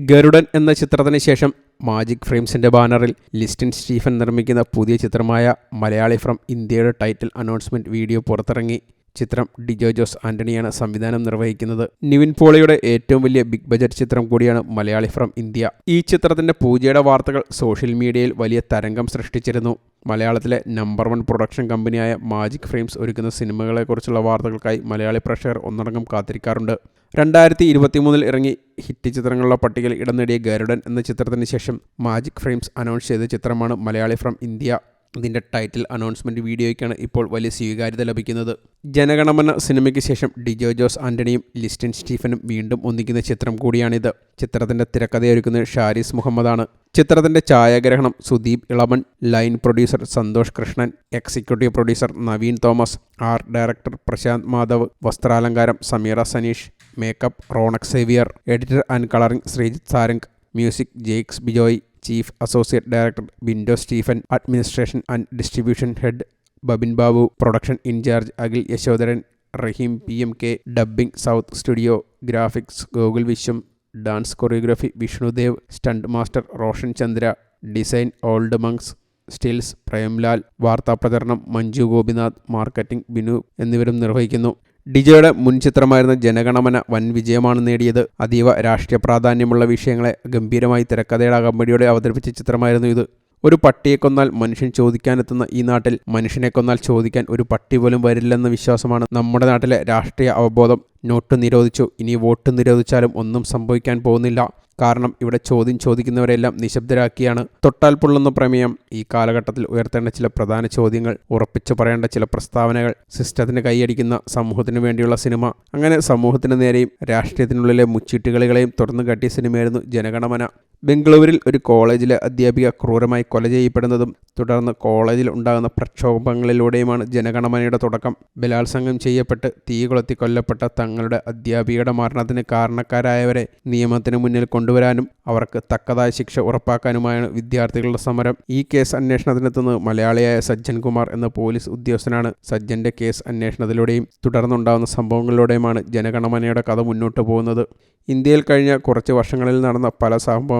ഗരുഡൻ എന്ന ചിത്രത്തിന് ശേഷം മാജിക് ഫ്രെയിംസിന്റെ ബാനറിൽ ലിസ്റ്റിൻ സ്റ്റീഫൻ നിർമ്മിക്കുന്ന പുതിയ ചിത്രമായ മലയാളി ഫ്രം ഇന്ത്യയുടെ ടൈറ്റിൽ അനൗൺസ്മെന്റ് വീഡിയോ പുറത്തിറങ്ങി. ചിത്രം ഡിജോ ജോസ് ആന്റണിയാണ് സംവിധാനം നിർവഹിക്കുന്നത്. നിവിൻ പോളിയുടെ ഏറ്റവും വലിയ ബിഗ് ബജറ്റ് ചിത്രം കൂടിയാണ് മലയാളി ഫ്രം ഇന്ത്യ. ഈ ചിത്രത്തിന്റെ പൂജയുടെ വാർത്തകൾ സോഷ്യൽ മീഡിയയിൽ വലിയ തരംഗം സൃഷ്ടിച്ചിരുന്നു. മലയാളത്തിലെ നമ്പർ വൺ പ്രൊഡക്ഷൻ കമ്പനിയായ മാജിക് ഫ്രെയിംസ് ഒരുക്കുന്ന സിനിമകളെക്കുറിച്ചുള്ള വാർത്തകൾക്കായി മലയാളി പ്രേക്ഷകർ ഒന്നടങ്കം കാത്തിരിക്കാറുണ്ട്. രണ്ടായിരത്തി ഇരുപത്തിമൂന്നിൽ ഇറങ്ങി ഹിറ്റ് ചിത്രങ്ങളുടെ പട്ടികയിൽ ഇടം നേടിയ ഗരുഡൻ എന്ന ചിത്രത്തിന് ശേഷം മാജിക് ഫ്രെയിംസ് അനൗൺസ് ചെയ്ത ചിത്രമാണ് മലയാളി ഫ്രം ഇന്ത്യ. ഇതിന്റെ ടൈറ്റിൽ അനൗൺസ്മെന്റ് വീഡിയോയ്ക്കാണ് ഇപ്പോൾ വലിയ സ്വീകാര്യത ലഭിക്കുന്നത്. ജനഗണമന സിനിമയ്ക്ക് ശേഷം ഡിജോ ജോസ് ആന്റണിയും ലിസ്റ്റിൻ സ്റ്റീഫനും വീണ്ടും ഒന്നിക്കുന്ന ചിത്രം കൂടിയാണിത്. ചിത്രത്തിന്റെ തിരക്കഥയൊരുക്കുന്നത് ഷാരിസ് മുഹമ്മദാണ്. ചിത്രത്തിന്റെ ഛായാഗ്രഹണം Sudeep Elamon line producer Santhosh Krishnan executive producer Naveen Thomas art director Prashanth Madhav വസ്ത്രാലങ്കാരം Sameera Saneesh makeup Ronex Xavier editor and colouring Sreejith Sarang music Jakes Bejoy chief associate director Bindo Stephen administration and distribution head Babin Babu production in charge Akhil Yashodharan Rahim P M K dubbing south studio graphics Gokul Vishwam dance choreography Vishnudev stunt master Roshan Chandra design old monks stills Premlal വാർത്താപ്രചരണം Manju Gopinath marketing Binu എന്നിവരും നിർവഹിക്കുന്നു. ഡിജോയുടെ മുൻ ചിത്രമായിരുന്ന ജനഗണമന വൻ വിജയമാണ് നേടിയത്. അതീവ രാഷ്ട്രീയ പ്രാധാന്യമുള്ള വിഷയങ്ങളെ ഗംഭീരമായി തിരക്കഥയുടെ അകമ്പടിയോടെ അവതരിപ്പിച്ച ചിത്രമായിരുന്നു ഇത്. ഒരു പട്ടിയെ കൊന്നാൽ മനുഷ്യൻ ചോദിക്കാനെത്തുന്ന ഈ നാട്ടിൽ മനുഷ്യനെ കൊന്നാൽ ചോദിക്കാൻ ഒരു പട്ടി പോലും വരില്ലെന്ന വിശ്വാസമാണ് നമ്മുടെ നാട്ടിലെ രാഷ്ട്രീയ അവബോധം. നോട്ട് നിരോധിച്ചു. ഇനി വോട്ട് നിരോധിച്ചാലും ഒന്നും സംഭവിക്കാൻ പോകുന്നില്ല. കാരണം ഇവിടെ ചോദ്യം ചോദിക്കുന്നവരെല്ലാം നിശബ്ദരാക്കിയാണ്. തൊട്ടാൽ പൊള്ളുന്ന പ്രമേയം ഈ കാലഘട്ടത്തിൽ ഉയർത്തേണ്ട ചില പ്രധാന ചോദ്യങ്ങൾ ഉറപ്പിച്ചു പറയേണ്ട ചില പ്രസ്താവനകൾ സിസ്റ്റത്തിന് കൈയടിക്കുന്ന സമൂഹത്തിന് വേണ്ടിയുള്ള സിനിമ അങ്ങനെ സമൂഹത്തിന് നേരെയും രാഷ്ട്രീയത്തിനുള്ളിലെ മുച്ചീട്ടുകളികളെയും തുറന്നു കാട്ടിയ സിനിമയായിരുന്നു ജനഗണമന. ബംഗളൂരിൽ ഒരു കോളേജിലെ അധ്യാപിക ക്രൂരമായി കൊല ചെയ്യപ്പെടുന്നതും തുടർന്ന് കോളേജിൽ ഉണ്ടാകുന്ന പ്രക്ഷോഭങ്ങളിലൂടെയുമാണ് ജനഗണമനയുടെ തുടക്കം. ബലാത്സംഗം ചെയ്യപ്പെട്ട് തീ കൊളുത്തി കൊല്ലപ്പെട്ട തങ്ങളുടെ അധ്യാപികയുടെ മരണത്തിന് കാരണക്കാരായവരെ നിയമത്തിന് മുന്നിൽ കൊണ്ടുവരാനും അവർക്ക് തക്കതായ ശിക്ഷ ഉറപ്പാക്കാനുമായാണ് വിദ്യാർത്ഥികളുടെ സമരം. ഈ കേസ് അന്വേഷണത്തിനെത്തുന്നത് മലയാളിയായ സജ്ജൻ കുമാർ എന്ന പോലീസ് ഉദ്യോഗസ്ഥനാണ്. സജ്ജന്റെ കേസ് അന്വേഷണത്തിലൂടെയും തുടർന്നുണ്ടാകുന്ന സംഭവങ്ങളിലൂടെയുമാണ് ജനഗണമനയുടെ കഥ മുന്നോട്ട് പോകുന്നത്. ഇന്ത്യയിൽ കഴിഞ്ഞ കുറച്ച് വർഷങ്ങളിൽ നടന്ന പല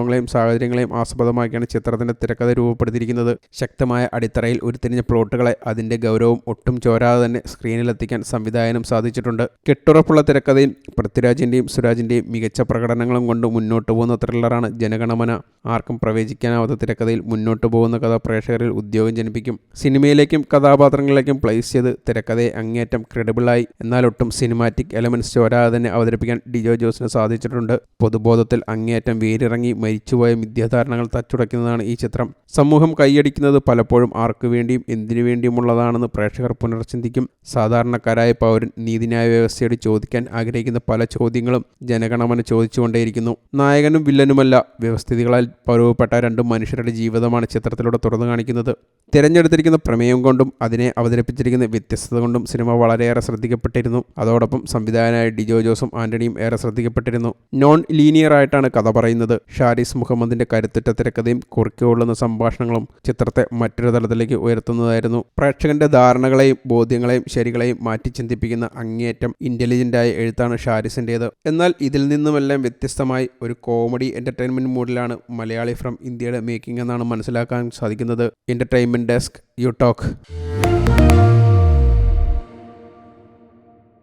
സംഭവങ്ങളെയും സാഹചര്യങ്ങളെയും ആസ്പദമാക്കിയാണ് ചിത്രത്തിന്റെ തിരക്കഥ രൂപപ്പെടുത്തിയിരിക്കുന്നത്. ശക്തമായ അടിത്തറയിൽ ഉരുത്തിരിഞ്ഞ പ്ലോട്ടുകളെ അതിന്റെ ഗൗരവം ഒട്ടും ചോരാതെ തന്നെ സ്ക്രീനിലെത്തിക്കാൻ സംവിധായകനും സാധിച്ചിട്ടുണ്ട്. കെട്ടുറപ്പുള്ള തിരക്കഥയും പൃഥ്വിരാജിന്റെയും സുരാജിന്റെയും മികച്ച പ്രകടനങ്ങളും കൊണ്ട് മുന്നോട്ട് പോകുന്ന ത്രില്ലറാണ് ജനഗണമന. ആർക്കും പ്രവേശിക്കാനാവാത്ത തിരക്കഥയിൽ മുന്നോട്ട് പോകുന്ന കഥ പ്രേക്ഷകരിൽ ഉദ്യോഗം ജനിപ്പിക്കും. സിനിമയിലേക്കും കഥാപാത്രങ്ങളിലേക്കും പ്ലേസ് ചെയ്ത് തിരക്കഥയെ അങ്ങേറ്റം ക്രെഡിബിളായി എന്നാൽ ഒട്ടും സിനിമാറ്റിക് എലമെന്റ്സ് ചോരാതെ തന്നെ അവതരിപ്പിക്കാൻ ഡിജോ ജോസിന് സാധിച്ചിട്ടുണ്ട്. പൊതുബോധത്തിൽ അങ്ങേയറ്റം വേരിറങ്ങി മരിച്ചുപോയ മിഥ്യാധാരണകൾ തച്ചുടയ്ക്കുന്നതാണ് ഈ ചിത്രം. സമൂഹം കൈയടിക്കുന്നത് പലപ്പോഴും ആർക്കു വേണ്ടിയും എന്തിനു വേണ്ടിയുമുള്ളതാണെന്ന് പ്രേക്ഷകർ പുനർചിന്തിക്കും. സാധാരണക്കാരായ പൗരൻ നീതിന്യായ വ്യവസ്ഥയോട് ചോദിക്കാൻ ആഗ്രഹിക്കുന്ന പല ചോദ്യങ്ങളും ജനഗണമന ചോദിച്ചുകൊണ്ടേയിരിക്കുന്നു. നായകനും വില്ലനുമല്ല വ്യവസ്ഥിതികളാൽ പൗരവപ്പെട്ട രണ്ട് മനുഷ്യരുടെ ജീവിതമാണ് ചിത്രത്തിലൂടെ തുറന്നു കാണിക്കുന്നത്. തിരഞ്ഞെടുത്തിരിക്കുന്ന പ്രമേയം കൊണ്ടും അതിനെ അവതരിപ്പിച്ചിരിക്കുന്ന വ്യത്യസ്തത കൊണ്ടും സിനിമ വളരെയേറെ ശ്രദ്ധിക്കപ്പെട്ടിരുന്നു. അതോടൊപ്പം സംവിധായകനായ ഡിജോ ജോസും ആന്റണിയും ഏറെ ശ്രദ്ധിക്കപ്പെട്ടിരുന്നു. നോൺ ലീനിയർ ആയിട്ടാണ് കഥ പറയുന്നത്. ഷാരിസ് മുഹമ്മദിന്റെ കരുത്തുറ്റ തിരക്കഥയും കുറിക്കൊള്ളുന്ന സംഭാഷണങ്ങളും ചിത്രത്തെ മറ്റൊരു തലത്തിലേക്ക് ഉയർത്തുന്നതായിരുന്നു. പ്രേക്ഷകന്റെ ധാരണകളെയും ബോധ്യങ്ങളെയും ശരികളെയും മാറ്റി ചിന്തിപ്പിക്കുന്ന അങ്ങേയറ്റം ഇന്റലിജന്റായ എഴുത്താണ് ഷാരിസിന്റേത് എന്നാൽ ഇതിൽ നിന്നുമെല്ലാം വ്യത്യസ്തമായി ഒരു കോമഡി എന്റർടൈൻമെന്റ് മൂഡിലാണ് മലയാളി ഫ്രം ഇന്ത്യയുടെ മേക്കിംഗ് എന്നാണ് മനസ്സിലാക്കാൻ സാധിക്കുന്നത്. Entertainment Desk. You talk.